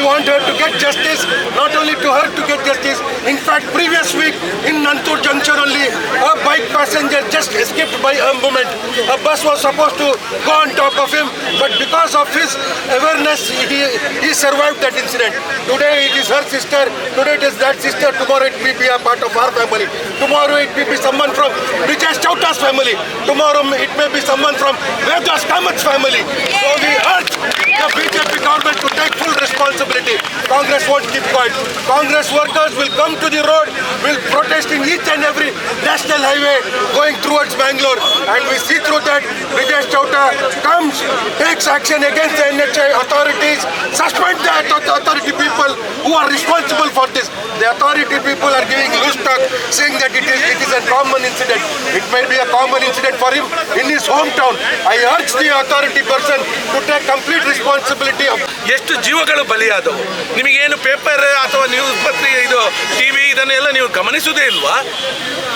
want her to get justice, not only to her to get justice. In fact, previous week in Nantur Junction only, a bike passenger just escaped by a moment. A bus was supposed to go on top of him, but because of his awareness, he, he survived that incident. Today it is her sister, today it is that sister, tomorrow it may be a part of our family. Tomorrow it may be someone from Brijesh Chauta's family. Tomorrow it may be someone from Vedas family. So we urge the BJP government to take full responsibility Congress won't keep quiet. Congress workers will come to the road, will protest in each and every national highway going towards Bangalore. And we see through that Brijesh Chauta comes, takes action against the NHI authorities, suspend the author- authority people who are responsible for this. The authority people are giving loose talk, saying that it is, it is a common incident. It may be a common incident for him in his hometown. I urge the authority person to take complete responsibility of ಎಷ್ಟು ಜೀವಗಳು ಬಲಿಯಾದವು ನಿಮಗೇನು paper ಅಥವಾ news ಪತ್ರಿಕೆ ಇದು T V ಇದನ್ನೆಲ್ಲ ನೀವು ಗಮನಿಸುವುದೇ ಇಲ್ವಾ?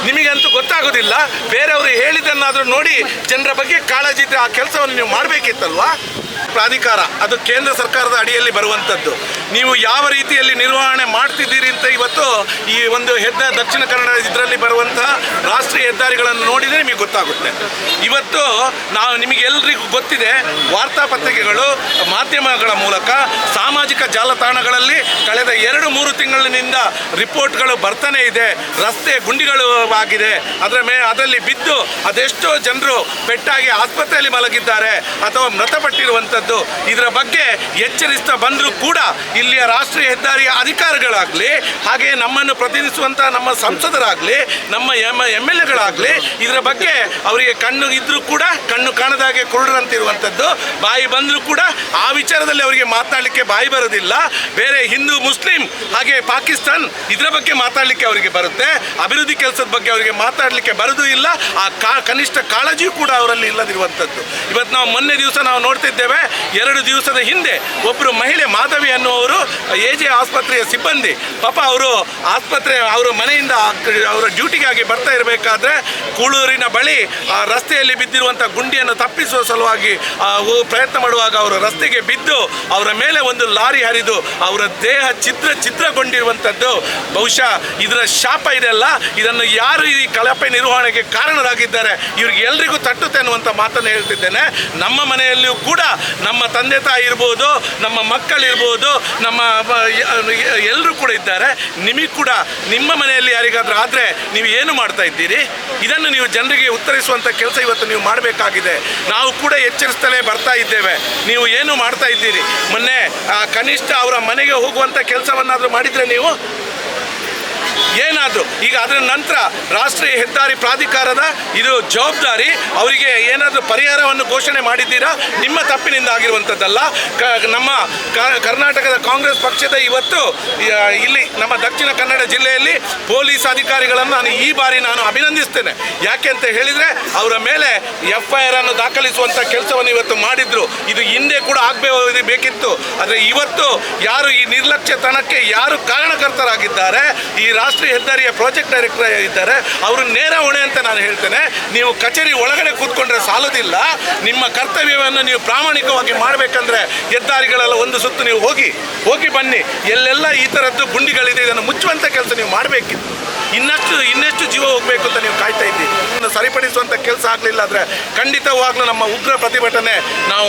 ನಿಮಗಂತೂ ಗೊತ್ತಾಗೋದಿಲ್ಲ. ಬೇರೆಯವರು ಹೇಳಿದ್ದನ್ನಾದರೂ ನೋಡಿ ಜನರ ಬಗ್ಗೆ ಕಾಳಜಿ ಇದ್ದರೆ ಆ ಕೆಲಸವನ್ನು ನೀವು ಮಾಡಬೇಕಿತ್ತಲ್ವಾ? ಪ್ರಾಧಿಕಾರ, ಅದು ಕೇಂದ್ರ ಸರ್ಕಾರದ ಅಡಿಯಲ್ಲಿ ಬರುವಂಥದ್ದು ನೀವು ಯಾವ ರೀತಿಯಲ್ಲಿ ನಿರ್ವಹಣೆ ಮಾಡ್ತಿದ್ದೀರಿ ಅಂತ ಇವತ್ತು ಈ ಒಂದು ಹೆದ್ದ ದಕ್ಷಿಣ ಕನ್ನಡ ಇದರಲ್ಲಿ ಬರುವಂತಹ ರಾಷ್ಟ್ರೀಯ ಹೆದ್ದಾರಿಗಳನ್ನು ನೋಡಿದರೆ ನಿಮಗೆ ಗೊತ್ತಾಗುತ್ತೆ. ಇವತ್ತು ನಾವು ನಿಮಗೆ ಎಲ್ಲರಿಗೂ ಗೊತ್ತಿದೆ ವಾರ್ತಾಪತ್ರಿಕೆಗಳು ಮಾಧ್ಯಮಗಳ ಮೂಲಕ ಸಾಮಾಜಿಕ ಜಾಲತಾಣಗಳಲ್ಲಿ ಕಳೆದ ಎರಡು ಮೂರು ತಿಂಗಳಿನಿಂದ ರಿಪೋರ್ಟ್ಗಳು ಬರ್ತಾನೆ ಇದೆ, ರಸ್ತೆ ಗುಂಡಿಗಳು ಆಗಿದೆ, ಅದರ ಮೇ, ಅದರಲ್ಲಿ ಬಿದ್ದು ಅದೆಷ್ಟೋ ಜನರು ಪೆಟ್ಟಾಗಿ ಆಸ್ಪತ್ರೆಯಲ್ಲಿ ಮಲಗಿದ್ದಾರೆ ಅಥವಾ ಮೃತಪಟ್ಟಿರುವಂಥದ್ದು ಇದರ ಬಗ್ಗೆ ಎಚ್ಚರಿಸ್ತಾ ಬಂದರೂ ಕೂಡ ಇಲ್ಲಿಯ ರಾಷ್ಟ್ರೀಯ ಹೆದ್ದಾರಿಯ ಅಧಿಕಾರಿಗಳಾಗಲಿ, ಹಾಗೆ ನಮ್ಮನ್ನು ಪ್ರತಿನಿಧಿಸುವಂಥ ನಮ್ಮ ಸಂಸದರಾಗಲಿ, ನಮ್ಮ ಎಂ ಎಂ ಎಲ್ ಎಗಳಾಗಲಿ, ಇದರ ಬಗ್ಗೆ ಅವರಿಗೆ ಕಣ್ಣು ಇದ್ದರೂ ಕೂಡ, ಕಣ್ಣು ಕಾಣದಾಗೆ ಕುರುಡರಂತಿರುವಂಥದ್ದು ಬಾಯಿ ಬಂದರೂ ಕೂಡ ಆ ವಿಚಾರದಲ್ಲಿ ಅವರಿಗೆ ಮಾತನಾಡಲಿಕ್ಕೆ ಬಾಯಿ ಬರೋದಿಲ್ಲ. ಬೇರೆ ಹಿಂದೂ, ಮುಸ್ಲಿಂ, ಹಾಗೆ ಪಾಕಿಸ್ತಾನ್ ಇದರ ಬಗ್ಗೆ ಮಾತಾಡಲಿಕ್ಕೆ ಅವರಿಗೆ ಬರುತ್ತೆ. ಅಭಿವೃದ್ಧಿ ಕೆಲಸದ ಬಗ್ಗೆ ಅವರಿಗೆ ಮಾತಾಡಲಿಕ್ಕೆ ಬರೋದು ಇಲ್ಲ. ಆ ಕನಿಷ್ಠ ಕಾಳಜಿಯೂ ಕೂಡ ಅವರಲ್ಲಿ ಇಲ್ಲದಿರುವಂಥದ್ದು ಇವತ್ತು ನಾವು ಮೊನ್ನೆ ದಿವಸ ನಾವು ನೋಡ್ತಿದ್ದೇವೆ ಎರಡು ದಿವಸದ ಹಿಂದೆ ಒಬ್ಬರು ಮಹಿಳೆ ಮಾಧವಿ ಅನ್ನುವರು ಎ ಜೆ ಆಸ್ಪತ್ರೆಯ ಸಿಬ್ಬಂದಿ. ಪಾಪ ಅವರು ಆಸ್ಪತ್ರೆ ಅವರ ಮನೆಯಿಂದ ಅವರ ಡ್ಯೂಟಿಗಾಗಿ ಬರ್ತಾ ಇರಬೇಕಾದ್ರೆ ಕೂಳೂರಿನ ಬಳಿ, ಆ ರಸ್ತೆಯಲ್ಲಿ ಬಿದ್ದಿರುವಂಥ ಗುಂಡಿಯನ್ನು ತಪ್ಪಿಸುವ ಸಲುವಾಗಿ ಪ್ರಯತ್ನ ಮಾಡುವಾಗ ಅವರು ರಸ್ತೆಗೆ ಬಿದ್ದು ಅವರ ಮೇಲೆ ಒಂದು ಲಾರಿ ಹರಿದು ಅವರ ದೇಹ ಚಿತ್ರ ಚಿತ್ರಗೊಂಡಿರುವಂಥದ್ದು ಬಹುಶಃ ಇದರ ಶಾಪ ಇದೆಲ್ಲ ಇದನ್ನು ಯಾರು ಈ ಕಳಪೆ ನಿರ್ವಹಣೆಗೆ ಕಾರಣರಾಗಿದ್ದಾರೆ? ಇವ್ರಿಗೆ ಎಲ್ರಿಗೂ ತಟ್ಟುತ್ತೆ ಅನ್ನುವಂಥ ಮಾತನ್ನು ಹೇಳ್ತಿದ್ದೇನೆ. ನಮ್ಮ ಮನೆಯಲ್ಲಿಯೂ ಕೂಡ ನಮ್ಮ ತಂದೆ ತಾಯಿ ಇರ್ಬೋದು, ನಮ್ಮ ಮಕ್ಕಳಿರ್ಬೋದು ನಮ್ಮ ಎಲ್ಲರೂ ಕೂಡ ಇದ್ದಾರೆ. ನಿಮಗೆ ಕೂಡ ನಿಮ್ಮ ಮನೆಯಲ್ಲಿ ಯಾರಿಗಾದರೂ ಆದರೆ ನೀವು ಏನು ಮಾಡ್ತಾ ಇದ್ದೀರಿ? ಇದನ್ನು ನೀವು ಜನರಿಗೆ ಉತ್ತರಿಸುವಂಥ ಕೆಲಸ ಇವತ್ತು ನೀವು ಮಾಡಬೇಕಾಗಿದೆ. ನಾವು ಕೂಡ ಎಚ್ಚರಿಸ್ತಲೇ ಬರ್ತಾ ಇದ್ದೇವೆ. ನೀವು ಏನು ಮಾಡ್ತಾ ಇದ್ದೀರಿ? ಮೊನ್ನೆ ಕನಿಷ್ಠ ಅವರ ಮನೆಗೆ ಹೋಗುವಂಥ ಕೆಲಸವನ್ನಾದರೂ ಮಾಡಿದರೆ ನೀವು? ಏನಾದರೂ. ಈಗ ಅದರ ನಂತರ ರಾಷ್ಟ್ರೀಯ ಹೆದ್ದಾರಿ ಪ್ರಾಧಿಕಾರದ ಇದು ಜವಾಬ್ದಾರಿ, ಅವರಿಗೆ ಏನಾದರೂ ಪರಿಹಾರವನ್ನು ಘೋಷಣೆ ಮಾಡಿದ್ದೀರಾ? ನಿಮ್ಮ ತಪ್ಪಿನಿಂದ ಆಗಿರುವಂಥದ್ದಲ್ಲ. ಕ, ನಮ್ಮ ಕರ್ನಾಟಕದ ಕಾಂಗ್ರೆಸ್ ಪಕ್ಷದ ಇವತ್ತು ಇಲ್ಲಿ ನಮ್ಮ ದಕ್ಷಿಣ ಕನ್ನಡ ಜಿಲ್ಲೆಯಲ್ಲಿ ಪೊಲೀಸ್ ಅಧಿಕಾರಿಗಳನ್ನು ನಾನು ಈ ಬಾರಿ ನಾನು ಅಭಿನಂದಿಸ್ತೇನೆ. ಯಾಕೆ ಅಂತ ಹೇಳಿದರೆ, ಅವರ ಮೇಲೆ ಎಫ್ ಐ ಆರ್ ಅನ್ನು ದಾಖಲಿಸುವಂಥ ಕೆಲಸವನ್ನು ಇವತ್ತು ಮಾಡಿದ್ರು. ಇದು ಹಿಂದೆ ಕೂಡ ಆಗಬೇಕು ಬೇಕಿತ್ತು. ಆದರೆ ಇವತ್ತು ಯಾರು ಈ ನಿರ್ಲಕ್ಷ್ಯತನಕ್ಕೆ ಯಾರು ಕಾರಣಕರ್ತರಾಗಿದ್ದಾರೆ, ಈ ರಾಷ್ಟ್ರೀಯ ಹೆದ್ದಾರಿಯ ಪ್ರಾಜೆಕ್ಟ್ ಡೈರೆಕ್ಟರ್ ಇದ್ದಾರೆ. ಅವರು ನೇರ ಹೊಣೆ ಅಂತ ನಾನು ಹೇಳ್ತೇನೆ. ನೀವು ಕಚೇರಿ ಒಳಗಡೆ ಕೂತ್ಕೊಂಡ್ರೆ ಸಾಲೋದಿಲ್ಲ. ನಿಮ್ಮ ಕರ್ತವ್ಯವನ್ನು ನೀವು ಪ್ರಾಮಾಣಿಕವಾಗಿ ಮಾಡಬೇಕಂದ್ರೆ ಹೆದ್ದಾರಿಗಳೆಲ್ಲ ಒಂದು ಸುತ್ತು ನೀವು ಹೋಗಿ ಹೋಗಿ ಬನ್ನಿ. ಎಲ್ಲೆಲ್ಲ ಈ ಥರದ್ದು ಗುಂಡಿಗಳಿದೆ, ಇದನ್ನು ಮುಚ್ಚುವಂಥ ಕೆಲಸ ನೀವು ಮಾಡಬೇಕಿತ್ತು. ಇನ್ನಷ್ಟು ಇನ್ನಷ್ಟು ಜೀವ ಹೋಗಬೇಕು ಅಂತ ನೀವು ಕಾಯ್ತಾ ಇದ್ದೀವಿ ಸರಿಪಡಿಸುವಂಥ ಕೆಲಸ ಆಗಲಿಲ್ಲ ಅಂದರೆ ಖಂಡಿತವಾಗ್ಲೂ ನಮ್ಮ ಉಗ್ರ ಪ್ರತಿಭಟನೆ ನಾವು